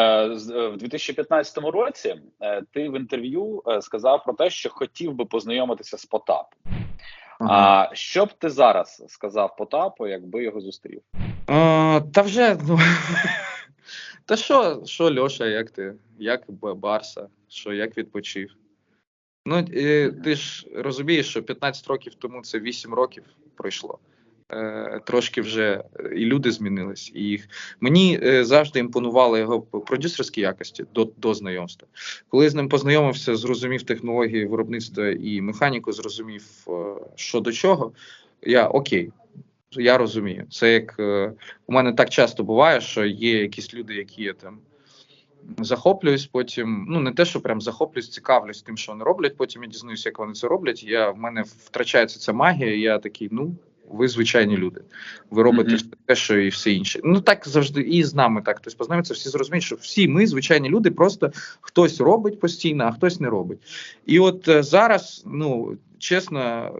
Е, е, В 2015 році е, ти в інтерв'ю сказав про те, що хотів би познайомитися з Потапом. А що б ти зараз сказав Потапу, якби його зустрів? А, та вже, ну. Та що, що, Льоша, як ти? Як Барса? Що, як відпочив? Ну, е, ти ж розумієш, що 15 років тому це 8 років пройшло. Е, трошки вже е, і люди змінились. І їх... Мені е, завжди імпонували його продюсерські якості до, до знайомства. Коли я з ним познайомився, зрозумів технології виробництва і механіку, зрозумів, що до чого. Я окей, я розумію. Це як е, у мене так часто буває, що є якісь люди, які я там захоплююсь, потім, ну не те, що прям захоплююсь, цікавлюсь тим, що вони роблять. Потім я дізнаюся, як вони це роблять. Я в мене втрачається ця магія. і Я такий, ну. Ви звичайні люди. Ви робите Мгм. те, що і все інше. Ну так завжди і з нами так. Хтось познайомиться, всі зрозуміють, що всі ми звичайні люди, просто хтось робить постійно, а хтось не робить. І от е, зараз, ну чесно, е,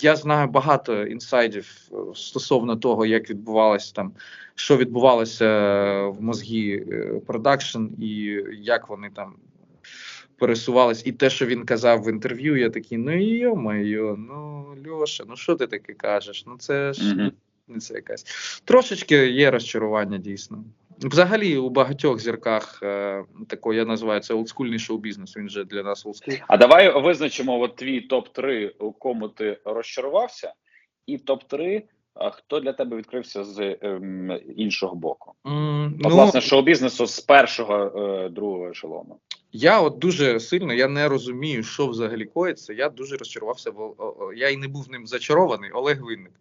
я знаю багато інсайдів е, стосовно того, як відбувалося там, що відбувалося в мозгі е, продакшн, і як вони там пересувались. І те, що він казав в інтерв'ю, я такий, ну йо-моє, ну Льоша, ну що ти таке кажеш? Ну це ж не це якась. Трошечки є розчарування, дійсно. Взагалі, у багатьох зірках е, такого я називаю це олдскульний шоу-бізнес. Він же для нас олдскул. А давай визначимо от твій топ 3 у кому ти розчарувався, і топ 3 хто для тебе відкрився з ем, іншого боку. М, Ну, власне, шоу-бізнесу з першого е, другого ешелону. Я от дуже сильно я не розумію, що взагалі коїться. Я дуже розчарувався. я і не був ним зачарований. Олег Винник.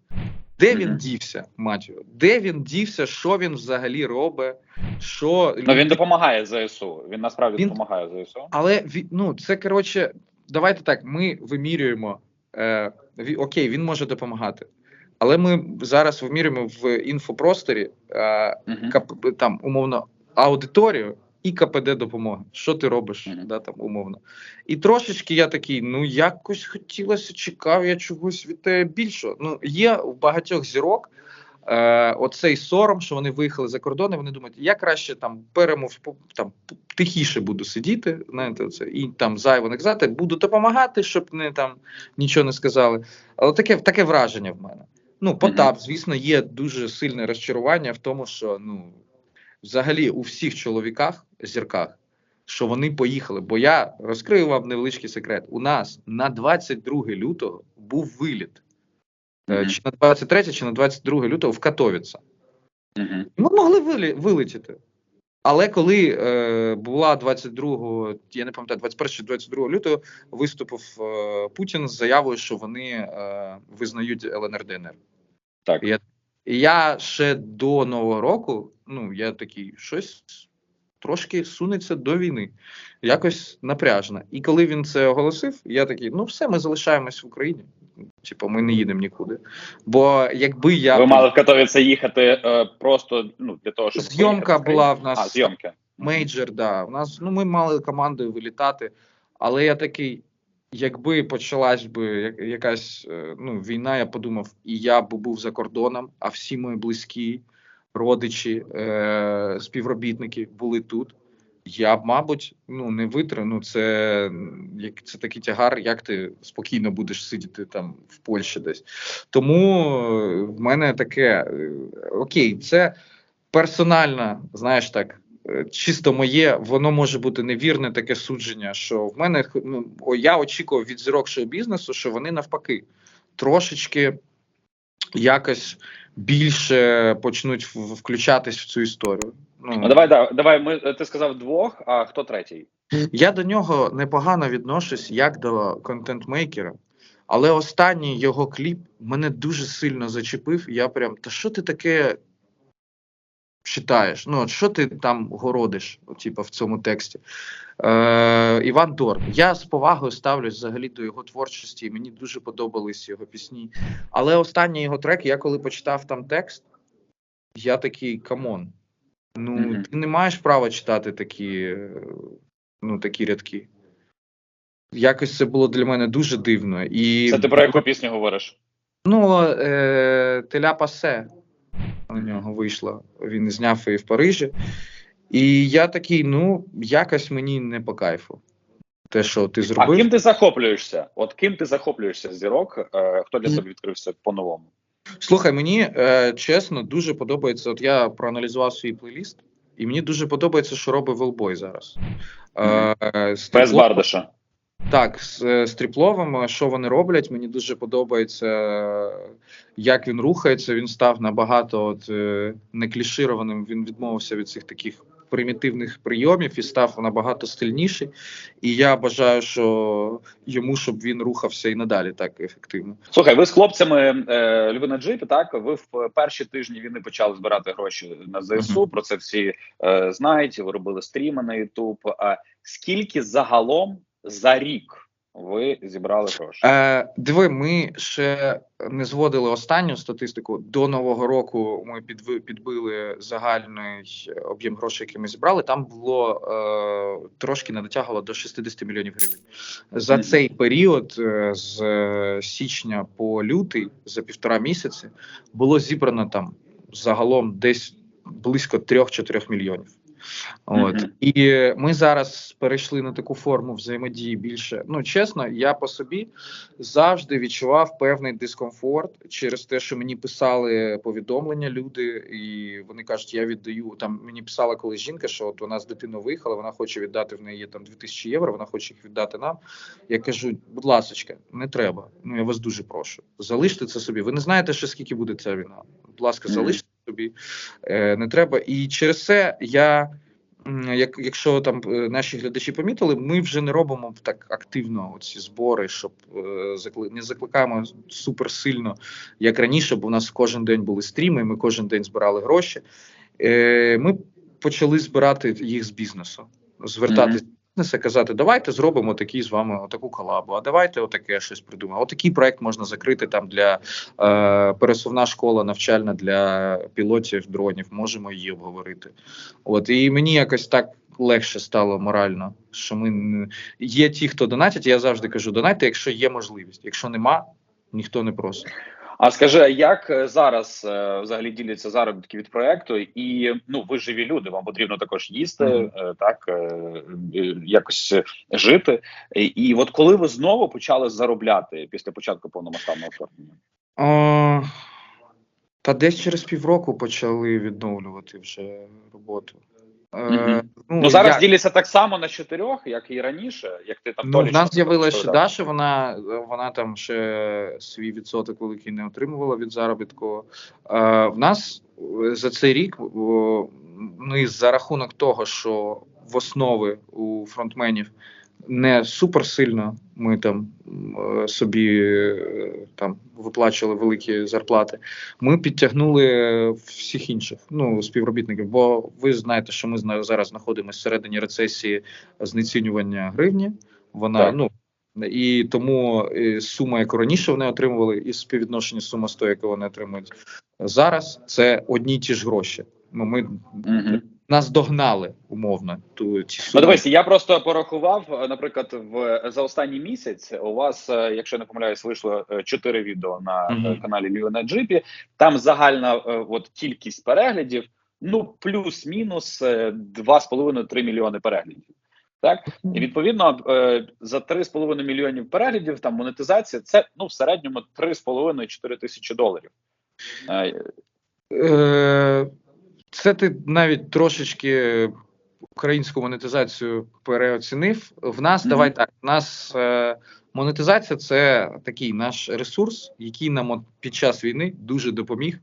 Де він Мгм. дівся, мать? Де він дівся? Що він взагалі робить? Що Ну він допомагає ЗСУ. Він насправді Він- допомагає ЗСУ. Але ну це коротше, давайте так. Ми вимірюємо. Е, окей, він може допомагати, але ми зараз вимірюємо в інфопросторі е, Мгм. КП, там умовно аудиторію і КПД допомоги. Що ти робиш? Да, там умовно. І трошечки я такий, ну якось хотілося, чекав я чогось від тебе більшого. Ну, є в багатьох зірок. Е, оцей сором, що вони виїхали за кордон, і вони думають, я краще там перемов там тихіше буду сидіти, знаєте, це і там зайво не казати, буду допомагати, щоб не там нічого не сказали. Але таке таке враження в мене. Ну, Потап, звісно, є дуже сильне розчарування в тому, що ну взагалі у всіх чоловіках, зірках, що вони поїхали. Бо я розкрию вам невеличкий секрет. У нас на 22 лютого був виліт. Е, Мгм. Чи на 23, чи на 22 лютого в Катовіце. Мгм. Ми могли вилі, вилетіти. Але коли е, була 22, я не пам'ятаю, 21 чи 22 лютого виступив е, Путін з заявою, що вони е, визнають ЛНР ДНР. Так. І я, і я ще до Нового року, ну я такий, щось трошки сунеться до війни, якось напряжно. І коли він це оголосив, я такий, ну все, ми залишаємось в Україні. Типу, ми не їдемо нікуди. Бо якби я Ви мали Катовіце їхати е, просто ну, для того, щоб Зйомка була в нас. А, зйомки. Мейджор, да. У нас ну ми мали командою вилітати, але я такий, якби почалась би якась е, ну, війна, я подумав, і я б був за кордоном, а всі мої близькі, родичі, е, співробітники були тут. Я б, мабуть, ну не витримав. Ну, це як це такий тягар, як ти спокійно будеш сидіти там в Польщі десь. Тому е, в мене таке е, окей, це персонально, знаєш так, чисто моє, воно може бути невірне таке судження, що в мене ну, я очікував від зірок шоу-бізнесу, що вони навпаки трошечки якось більше почнуть включатись в цю історію. Ну, Ну, давай, да, давай. Ми ти сказав двох, а хто третій? я до нього непогано відношусь як до контент-мейкера, але останній його кліп мене дуже сильно зачепив. Я прям, та що ти таке читаєш? Ну, що ти там городиш, типу, в цьому тексті? Е, Іван Дор. Я з повагою ставлюсь взагалі до його творчості, і мені дуже подобались його пісні. Але останній його трек, я коли почитав там текст, я такий камон. Ну, Мгм. ти не маєш права читати такі, ну, такі рядки. Якось це було для мене дуже дивно. І Це ти про яку пісню говориш? Ну, е, Теля Пасе у нього вийшла. Він зняв її в Парижі. І я такий, ну, якось мені не по кайфу. Те, що ти А зробив. ким ти захоплюєшся? От ким ти захоплюєшся зірок? Е, хто для себе відкрився по-новому? Слухай, мені е, чесно дуже подобається. От я проаналізував свій плейліст, і мені дуже подобається, що робить Велбой зараз. Е, Без Бардаша. Так, з, е, з Тріпловим, що вони роблять, мені дуже подобається, е, як він рухається. Він став набагато от, е, не клішированим. Він відмовився від цих таких примітивних прийомів і став набагато стильніший. І я бажаю, що йому, щоб він рухався і надалі так ефективно. Слухай, ви з хлопцями е, Льви на джипі, так? Ви в перші тижні війни почали збирати гроші на ЗСУ. Мгм. Про це всі е, знають. Ви робили стріми на Ютуб. А скільки загалом за рік ви зібрали гроші? Е, диви, ми ще не зводили останню статистику. До нового року ми підви, підбили загальний об'єм грошей, який ми зібрали. Там було е, трошки не дотягувало до 60 мільйонів гривень. За цей період, е, з е, січня по лютий, за півтора місяці, було зібрано там загалом десь близько 3-4 мільйонів. От Мгм. і ми зараз перейшли на таку форму взаємодії більше. Ну чесно, я по собі завжди відчував певний дискомфорт через те, що мені писали повідомлення люди, і вони кажуть, я віддаю там. Мені писала колись жінка, що от вона з дитиною виїхала, вона хоче віддати в неї там 2000 євро. Вона хоче їх віддати нам. Я кажу, будь ласочка, не треба. Ну я вас дуже прошу. Залиште це собі. Ви не знаєте, ще скільки буде ця війна. Будь ласка, залиште собі. Е, не треба. І через це я. Як якщо там е, наші глядачі помітили, ми вже не робимо так активно ці збори, щоб е, не закликаємо супер сильно, як раніше, бо у нас кожен день були стріми, ми кожен день збирали гроші. Е, Ми почали збирати їх з бізнесу, звертатись до бізнесу, казати, давайте зробимо такі з вами таку колабу, а давайте отаке щось придумаємо. Отакий проект можна закрити там для е, пересувна школа навчальна для пілотів дронів. Можемо її обговорити. От і мені якось так легше стало морально, що ми є ті, хто донатять. Я завжди кажу, донайте, якщо є можливість. Якщо нема, ніхто не просить. А скажи, а як е, зараз е, взагалі діляться заробітки від проекту? І ну ви живі люди, вам потрібно також їсти, Мгм. е, так якось жити. І, от коли ви знову почали заробляти після початку повномасштабного вторгнення? О, та десь через півроку почали відновлювати вже роботу. Е, Ну, Ну зараз як? діляться так само на чотирьох, як і раніше, як ти там Ну, в нас з'явилася ще. Даша, вона, вона там ще свій відсоток великий не отримувала від заробітку. Е, в нас е, за цей рік ми за рахунок того, що в основи у фронтменів не супер сильно ми там е, собі е, там виплачували великі зарплати. Ми підтягнули всіх інших ну співробітників. Бо ви знаєте, що ми зараз знаходимося всередині рецесії знецінювання гривні. Вона Так. ну і тому е, сума, яку раніше вони отримували, і співвідношення сума з тою, яку вони отримують зараз, це одні й ті ж гроші. Ну ми Мгм. Нас догнали умовно. Ту ті Ну, дивись, я просто порахував, е, наприклад, в за останній місяць у вас, е, якщо я не помиляюсь, вийшло е, чотири відео на Мгм. е, каналі Ліо на Джипі. Там загальна е, от кількість переглядів, ну плюс-мінус е, 2,5-3 мільйони переглядів. Так і відповідно е, за 3,5 мільйонів переглядів там монетизація це ну в середньому 3,5-4 тисячі доларів. Це ти навіть трошечки українську монетизацію переоцінив. В нас Мгм. давай так. В нас е, монетизація це такий наш ресурс, який нам от під час війни дуже допоміг.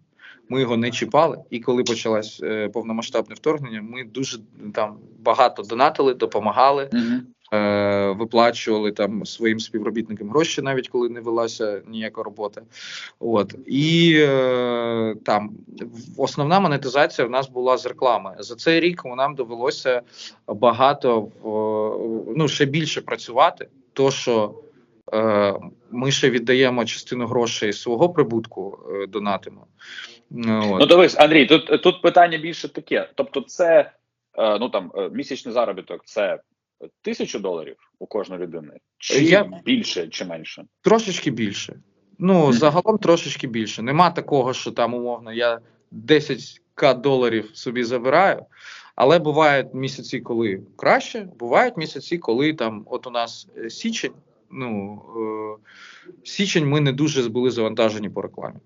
Ми його не чіпали, і коли почалось е, повномасштабне вторгнення, ми дуже там багато донатили, допомагали. мгм. е, виплачували там своїм співробітникам гроші, навіть коли не велася ніяка робота. От і е, там основна монетизація в нас була з реклами. За цей рік нам довелося багато ну ще більше працювати, то що. е, Ми ще віддаємо частину грошей свого прибутку, е, донатимо. Е, От. Ну, дивись, Андрій, тут тут питання більше таке. Тобто, це е, ну там е, місячний заробіток це тисячу доларів у кожної людини, чи Я- більше, чи менше? Трошечки більше. Ну, загалом трошечки більше. Нема такого, що там умовно я 10к доларів собі забираю, Але бувають місяці, коли краще, бувають місяці, коли там, от у нас е, січень. Ну е, січень ми не дуже були завантажені по рекламі.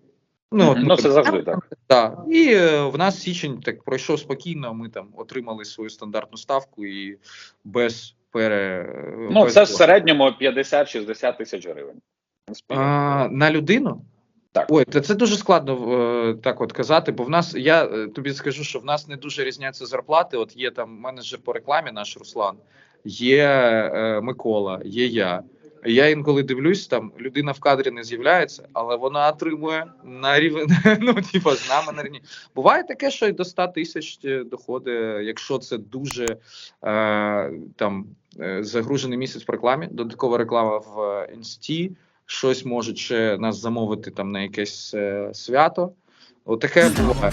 Ну, от ми це завжди так. так, і е, в нас січень так пройшов спокійно. Ми там отримали свою стандартну ставку і без пере Ну, без це в середньому 50-60 тисяч гривень. А, на людину. Так. Ой, це, це дуже складно е, так от казати, бо в нас я е, тобі скажу, що в нас не дуже різняться зарплати. От є там менеджер по рекламі, наш Руслан, є е, Микола, є я. Я інколи дивлюсь, там людина в кадрі не з'являється, але вона отримує на рівень, ну типа з нами на рівні. Буває таке, що й до 100 тисяч е, доходить, якщо це дуже е, там е, загружений місяць в рекламі, додаткова реклама в е, інсті, щось можуть ще нас замовити там на якесь е, свято. Отаке буває.